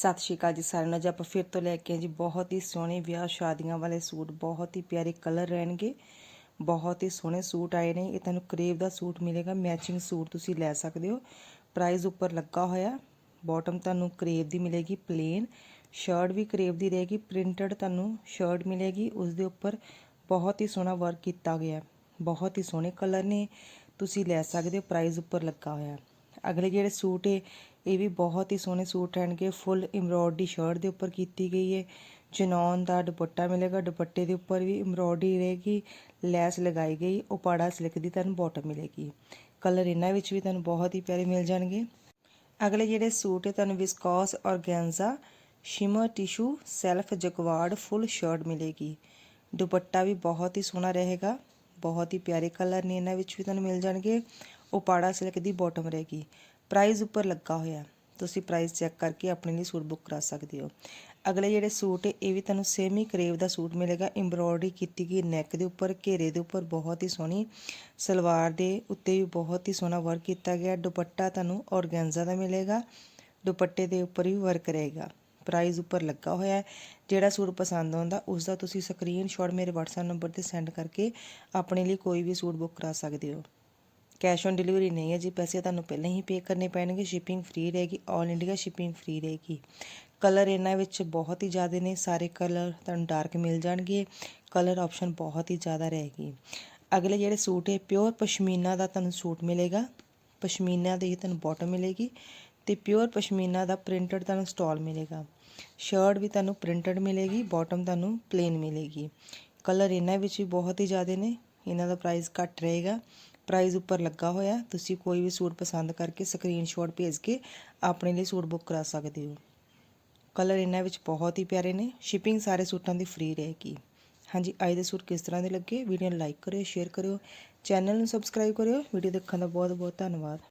ਸਤਿ ਸ਼੍ਰੀ ਅਕਾਲ ਜੀ ਸਾਰਿਆਂ ਨੂੰ। ਅੱਜ ਆਪਾਂ ਫਿਰ ਤੋਂ ਲੈ ਕੇ ਜੀ ਬਹੁਤ ਹੀ ਸੋਹਣੇ ਵਿਆਹ ਸ਼ਾਦੀਆਂ ਵਾਲੇ ਸੂਟ, ਬਹੁਤ ਹੀ ਪਿਆਰੇ ਕਲਰ ਰਹਿਣਗੇ, ਬਹੁਤ ਹੀ ਸੋਹਣੇ ਸੂਟ ਆਏ ਨੇ। ਇਹ ਤੁਹਾਨੂੰ ਕਰੇਵ ਦਾ ਸੂਟ ਮਿਲੇਗਾ ਮੈਚਿੰਗ ਸੂਟ ਤੁਸੀਂ ਲੈ ਸਕਦੇ ਹੋ। ਪ੍ਰਾਈਸ ਉੱਪਰ ਲੱਗਾ ਹੋਇਆ ਬਾਟਮ ਤੁਹਾਨੂੰ ਕਰੇਵ ਦੀ ਮਿਲੇਗੀ ਪਲੇਨ ਸ਼ਰਟ ਵੀ ਕਰੇਵ ਦੀ ਰਹੇਗੀ ਪ੍ਰਿੰਟਡ ਤੁਹਾਨੂੰ ਸ਼ਰਟ ਮਿਲੇਗੀ, ਉਸ ਦੇ ਉੱਪਰ ਬਹੁਤ ਹੀ ਸੋਹਣਾ ਵਰਕ ਕੀਤਾ ਗਿਆ। ਬਹੁਤ ਹੀ ਸੋਹਣੇ ਕਲਰ ਨੇ, ਤੁਸੀਂ ਲੈ ਸਕਦੇ ਹੋ ਪ੍ਰਾਈਸ ਉੱਪਰ ਲੱਗਾ ਹੋਇਆ। ਅਗਲੇ ਜਿਹੜੇ ਸੂਟ ਹੈ ਇਹ ਵੀ ਬਹੁਤ ਹੀ ਸੋਹਣੇ ਸੂਟ ਰਹਿਣਗੇ। ਫੁੱਲ ਐਮਬ੍ਰੋਇਡਰੀ ਸ਼ਰਟ ਦੇ ਉੱਪਰ ਕੀਤੀ ਗਈ ਹੈ ਚਨੌਨ ਦਾ ਦੁਪੱਟਾ ਮਿਲੇਗਾ। ਦੁਪੱਟੇ ਦੇ ਉੱਪਰ ਵੀ ਐਮਬ੍ਰੋਇਡਰੀ ਰਹੇਗੀ। ਲੈਸ ਲਗਾਈ ਗਈ। ਉਪਾੜਾ ਸਿਲਕ ਦੀ ਤੁਹਾਨੂੰ ਬਾਟਮ ਮਿਲੇਗੀ। ਕਲਰ ਇਹਨਾਂ ਵਿੱਚ ਵੀ ਤੁਹਾਨੂੰ ਬਹੁਤ ਹੀ ਪਿਆਰੇ ਮਿਲ ਜਾਣਗੇ। ਅਗਲੇ ਜਿਹੜੇ ਸੂਟ ਹੈ ਤੁਹਾਨੂੰ viscose organza shimmer tissue self jacquard full shirt ਮਿਲੇਗੀ। ਦੁਪੱਟਾ ਵੀ ਬਹੁਤ ਹੀ ਸੋਹਣਾ ਰਹੇਗਾ। ਬਹੁਤ ਹੀ ਪਿਆਰੇ ਕਲਰ ਨੇ ਇਹਨਾਂ ਵਿੱਚ ਵੀ ਤੁਹਾਨੂੰ ਮਿਲ ਜਾਣਗੇ। ਉਪਾੜਾ ਸਿਲਕ ਦੀ ਬਾਟਮ ਰਹੇਗੀ ਪ੍ਰਾਈਸ ਉੱਪਰ ਲੱਗਾ ਹੋਇਆ। ਤੁਸੀਂ ਪ੍ਰਾਈਸ ਚੈੱਕ ਕਰਕੇ ਆਪਣੇ ਲਈ ਸੂਟ ਬੁੱਕ ਕਰਾ ਸਕਦੇ ਹੋ। ਅਗਲੇ ਜਿਹੜੇ ਸੂਟ ਇਹ ਵੀ ਤੁਹਾਨੂੰ ਸੇਮੀ ਕਰੇਵ ਦਾ ਸੂਟ ਮਿਲੇਗਾ। ਐਮਬ੍ਰੋਇਡਰੀ ਕੀਤੀ ਗਈ ਨੈਕ ਦੇ ਉੱਪਰ, ਘੇਰੇ ਦੇ ਉੱਪਰ ਬਹੁਤ ਹੀ ਸੋਹਣੀ। ਸਲਵਾਰ ਦੇ ਉੱਤੇ ਵੀ ਬਹੁਤ ਹੀ ਸੋਹਣਾ ਵਰਕ ਕੀਤਾ ਗਿਆ। ਦੁਪੱਟਾ ਤੁਹਾਨੂੰ ਔਰਗੈਂਜ਼ਾ ਦਾ ਮਿਲੇਗਾ। ਦੁਪੱਟੇ ਦੇ ਉੱਪਰ ਵੀ ਵਰਕ ਰਹੇਗਾ। ਪ੍ਰਾਈਸ ਉੱਪਰ ਲੱਗਾ ਹੋਇਆ ਹੈ। ਜਿਹੜਾ ਸੂਟ ਪਸੰਦ ਆਉਂਦਾ ਉਸ ਦਾ ਤੁਸੀਂ ਸਕਰੀਨਸ਼ਾਟ ਮੇਰੇ WhatsApp ਨੰਬਰ ਤੇ ਸੈਂਡ ਕਰਕੇ ਆਪਣੇ ਲਈ ਕੋਈ ਵੀ ਸੂਟ ਬੁੱਕ ਕਰਾ ਸਕਦੇ ਹੋ। ਕੈਸ਼ ਔਨ ਡਿਲੀਵਰੀ ਨਹੀਂ ਹੈ ਜੀ, ਪੈਸੇ ਤੁਹਾਨੂੰ ਪਹਿਲਾਂ ਹੀ ਪੇ ਕਰਨੇ ਪੈਣਗੇ ਸ਼ਿਪਿੰਗ ਫ੍ਰੀ ਰਹੇਗੀ 올 ਇੰਡੀਆ ਸ਼ਿਪਿੰਗ ਫ੍ਰੀ ਰਹੇਗੀ। ਕਲਰ ਇਹਨਾਂ ਵਿੱਚ ਬਹੁਤ ਹੀ ਜ਼ਿਆਦਾ ਨੇ, ਸਾਰੇ ਕਲਰ ਤੁਹਾਨੂੰ ਡਾਰਕ ਮਿਲ ਜਾਣਗੇ ਕਲਰ ਆਪਸ਼ਨ ਬਹੁਤ ਹੀ ਜ਼ਿਆਦਾ ਰਹੇਗੀ। ਅਗਲੇ ਜਿਹੜੇ ਸੂਟ ਹੈ ਪਿਓਰ ਪਸ਼ਮੀਨਾ ਦਾ ਤੁਹਾਨੂੰ ਸੂਟ ਮਿਲੇਗਾ, ਪਸ਼ਮੀਨਾ ਦੀ ਤੁਹਾਨੂੰ ਬਾਟਮ ਮਿਲੇਗੀ ਤੇ ਪਿਓਰ ਪਸ਼ਮੀਨਾ ਦਾ ਪ੍ਰਿੰਟਡ ਤੁਹਾਨੂੰ ਸਟਾਲ ਮਿਲੇਗਾ। ਸ਼ਰਟ ਵੀ ਤੁਹਾਨੂੰ ਪ੍ਰਿੰਟਡ ਮਿਲੇਗੀ ਬਾਟਮ ਤੁਹਾਨੂੰ ਪਲੇਨ ਮਿਲੇਗੀ। ਕਲਰ ਇਹਨਾਂ ਵਿੱਚ ਵੀ ਬਹੁਤ ਹੀ ਜ਼ਿਆਦਾ ਨੇ, ਇਹਨਾਂ ਦਾ ਪ੍ਰਾਈਸ ਘੱਟ ਰਹੇਗਾ। ਪ੍ਰਾਈਜ਼ ਉੱਪਰ ਲੱਗਾ ਹੋਇਆ ਤੁਸੀਂ ਕੋਈ ਵੀ ਸੂਟ ਪਸੰਦ ਕਰਕੇ ਸਕਰੀਨਸ਼ਾਟ ਭੇਜ ਕੇ ਆਪਣੇ ਲਈ ਸੂਟ ਬੁੱਕ ਕਰਾ ਸਕਦੇ ਹੋ। ਕਲਰ ਇਹਨਾਂ ਵਿੱਚ ਬਹੁਤ ਹੀ ਪਿਆਰੇ ਨੇ। ਸ਼ਿਪਿੰਗ ਸਾਰੇ ਸੂਟਾਂ ਦੀ ਫ੍ਰੀ ਰਹੇਗੀ। ਹਾਂਜੀ, ਅੱਜ ਦੇ ਸੂਟ ਕਿਸ ਤਰ੍ਹਾਂ ਦੇ ਲੱਗੇ? ਵੀਡੀਓ ਨੂੰ ਲਾਈਕ ਕਰਿਓ ਸ਼ੇਅਰ ਕਰਿਓ। ਚੈਨਲ ਨੂੰ ਸਬਸਕ੍ਰਾਈਬ ਕਰਿਓ। ਵੀਡੀਓ ਦੇਖਣ ਦਾ ਬਹੁਤ ਬਹੁਤ ਧੰਨਵਾਦ।